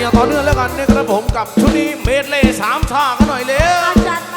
อย่างต่อเนื่องแล้วกันนะครับผมกับชุดนี้เมดเล่สามชากันหน่อยเร็ว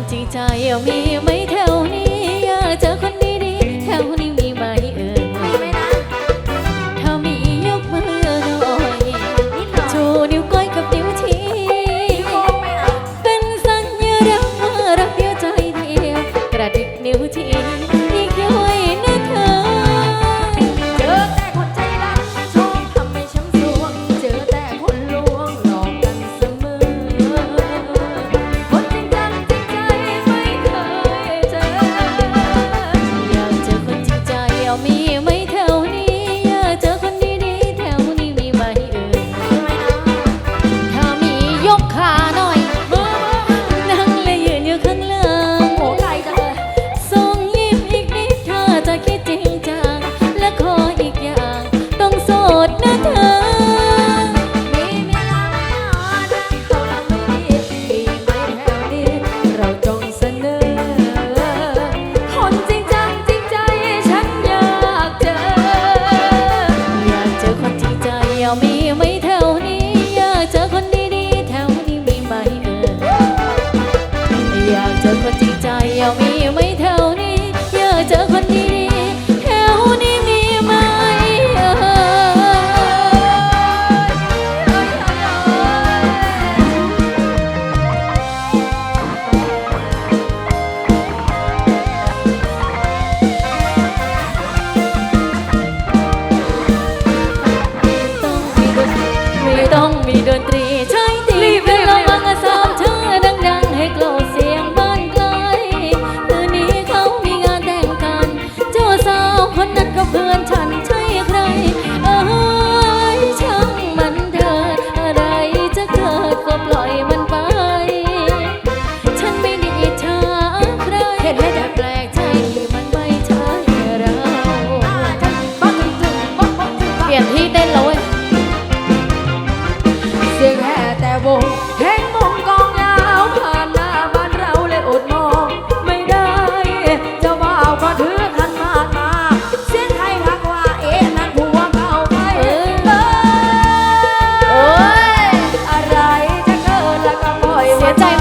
นจริงใจมีไม่ Hope 在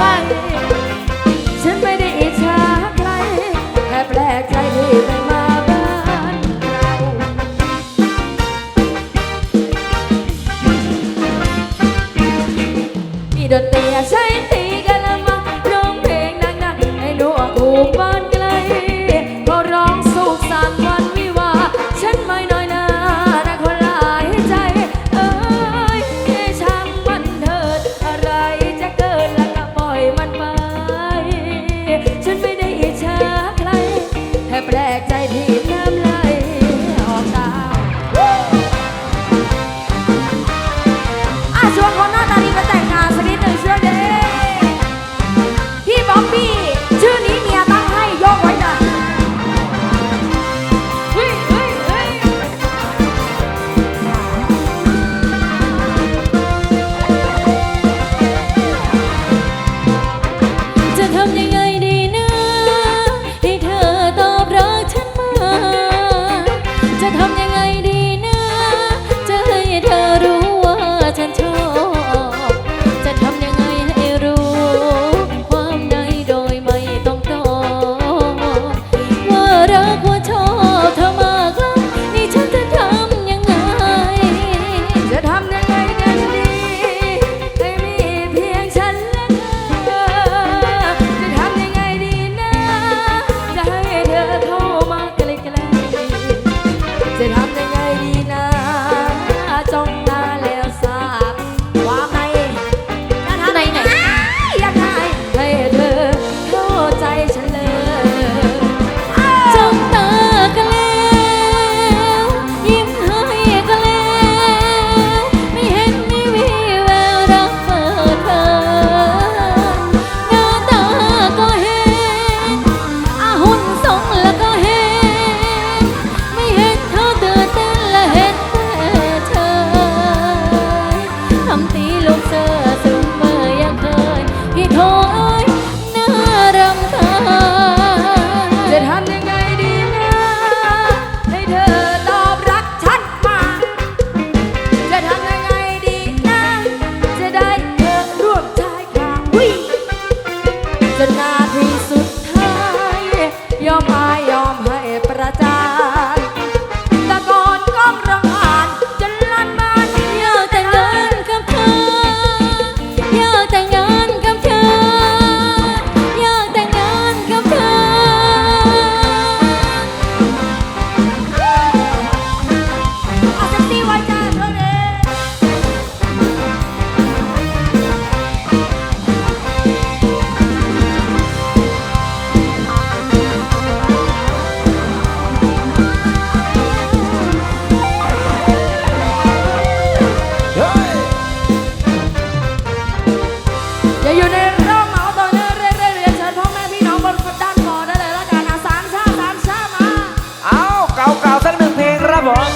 ผม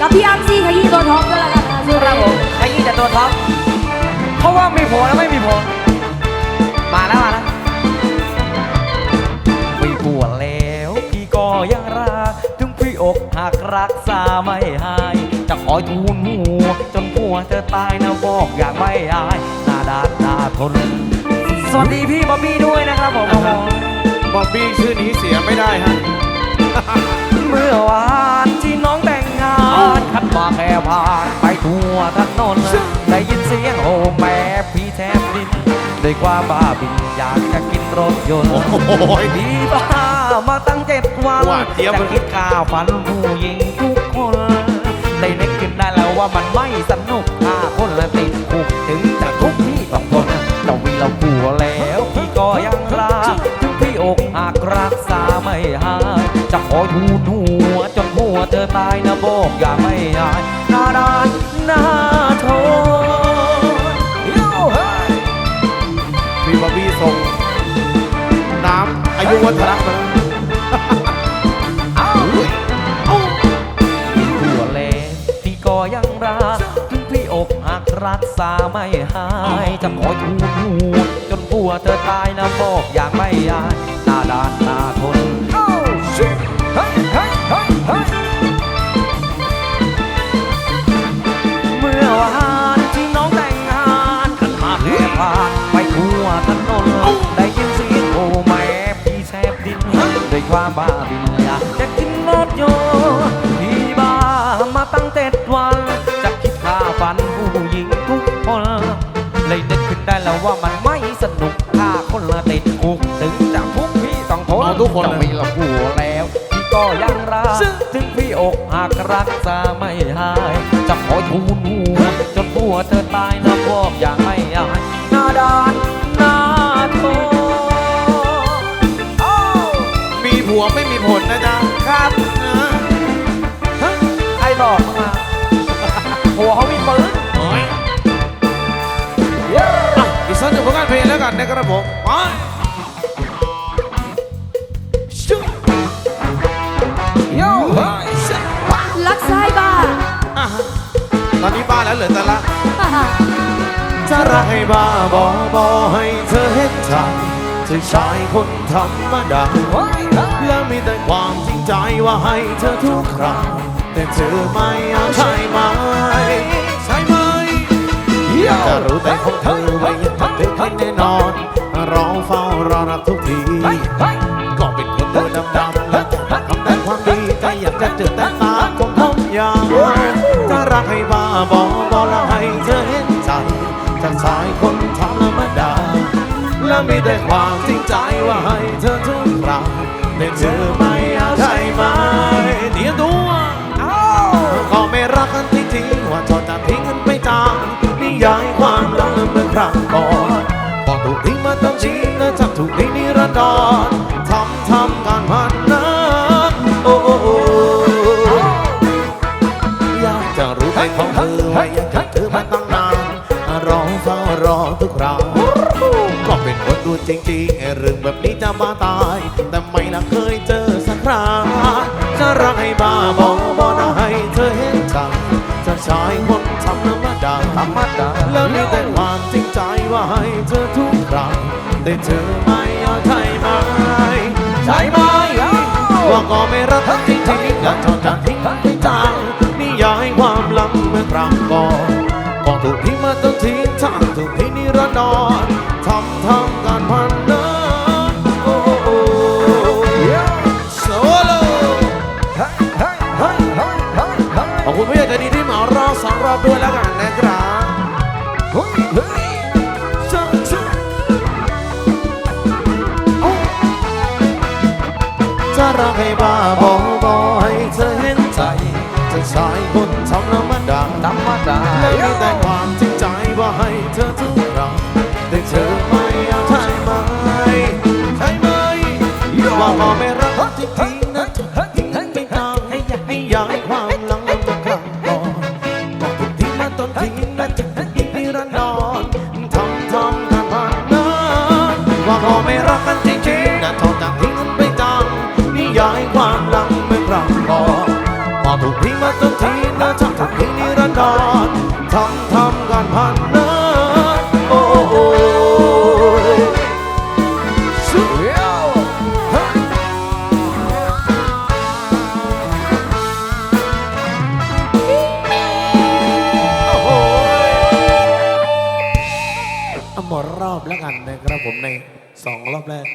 กับพี่อัมซีขยี้ตัวทองด้วยละกันนะชื่อครับผมขยี้แต่ตัวท็อปเพราะว่ามีผัวแล้วไม่มีผัวมาแล้วมาแล้วมีผัวแล้วพี่ก็ยังรักถึงพี่อกหักรักษาไม่หาย จะคอยทูลหัวจนผัวเธอตายนะบอกอย่างไม่อายหน้าด้านหน้าทนสวัสดีพี่บ๊อบบี้ด้วยนะครับผมบอบบี้ชื่อนี้เสียไม่ได้ฮะเมื่อวานที่น้องแต่งงานขันมาแค่ผ่านไปทั่วถนนได้ยินเสียงโอ้แม่พี่แทบดินด้วยความบ้าบินอยากจะกินรถยนต์โอ้โหดีบ้ามาตั้งเจ็ดวันหวานเจี๊ยบจะคิดค่าฝันผู้หญิงทุกคนได้นึกขึ้นได้แล้วว่ามันไม่สนุกถ้าคนละติดคุกถึงจะทุกข์พี่กับคนเรามีเราผัวแล้วพี่ก็ยังรักถึงพี่อกหักรักษาไม่หายจะขอทูล ตายนะบอกอย่าไม่อายนาดานนาโทโย่เฮ้ยพี่บอบบี้ส่งน้ำอายุวัฒนะมาแล้วเอาเอาผัวแล้วพี่ก็ยังรักถึงพี่อกหักรักษาไม่หาย จะขอทูลหัวจนผัวเธอตายนะบอกอย่างไม่อายหน้าด้านหน้าทนเอ้ ทั่วถนนได้ยินเสียงโอ้แม่พี่แทบดินด้วยความบ้าบินอยากจะกินรถยนต์พี่บ้ามาตั้งเจ็ดวัน จะคิดค่าฟันผู้หญิงทุกคน เลยนึกขึ้นได้แล้วว่ามันไม่สนุกถ้าคนละติดคุกถึงจะทุกข์พี่ต้องทนเอาทุกคนจะเลยมีละผัวแล้วพี่ก็ยังรักถึงพี่อกหักรักษาไม่หาย จะขอทูลหัวจนผัวเธอตายนะบอกอย่างไม่อายหน้า ด้านหน้าโทโอ้มีผัวไม่มีผลนะจ๊ะครับนะฮะใครบอกมึงมาผัวเขามีปืนโอ้ยอะอีกสักหนึ่งผลงานเพลงแล้วกันนะครับผมไปชุบ โย่เฮ้ยลักซ้ายบ้า อะฮะตอนนี้บ้านแล้วเหลือแต่ละฮ่าฮ่า จะรักให้บ้าบอบอให้เธอเห็นใจจะชายคนธรรมดาและมีแต่ความจริงใจว่าให้เธอทุกครั้งแต่เธอไม่เอาใช่ไหมใช่ไหมย่จะรู้แต่ของเธอไว้ยังทักเธอให้แน่นอนรอเฝ้ารอรับทุกทีก็เป็นคนตัวดำๆและทำแต่ความดีก็อยากจะเจอแต่ตาคงพบยาวถ้ารักให้บ้าบอ และมีแต่ความจริงใจว่าให้เธอทุกครั้งแต่เธอไม่เอาใจไหมเดี๋ยวดูก็ไม่รักกันจริงๆว่าจอดจะทิ้งกันไปจางนิยายความรักเมื่อครั้งก่อนบอกถูกทิ้งมาต้องชินและจับถูกทิ้นิรันดร จะบ้าตาย แต่ไม่ละเคยเจอสักคราจะรักให้บ้าบอบอนะให้เธอเห็นใจจะชายคนธรรมดาธรรมดาแล้วมีแต่ความจริงใจว่าให้เธอทุกครั้งแต่เธอไม่เอาใช่ไหมใช่ไหมว่าก็ไม่รักเธอจริงๆอยากจอดจากทิ้งไปจังนิยายความหลัง จะชายคนธรรมดาธรรมดาและมีแต่ความจริงใจว่าให้เธอทุก ทิ้งนิรันทำทำกันพันนั้นโอ้โอ้ยสุดยวเฮ้ยโอ้โหเอมดรอบแล้วกันนะครับผมในสองรอบแรก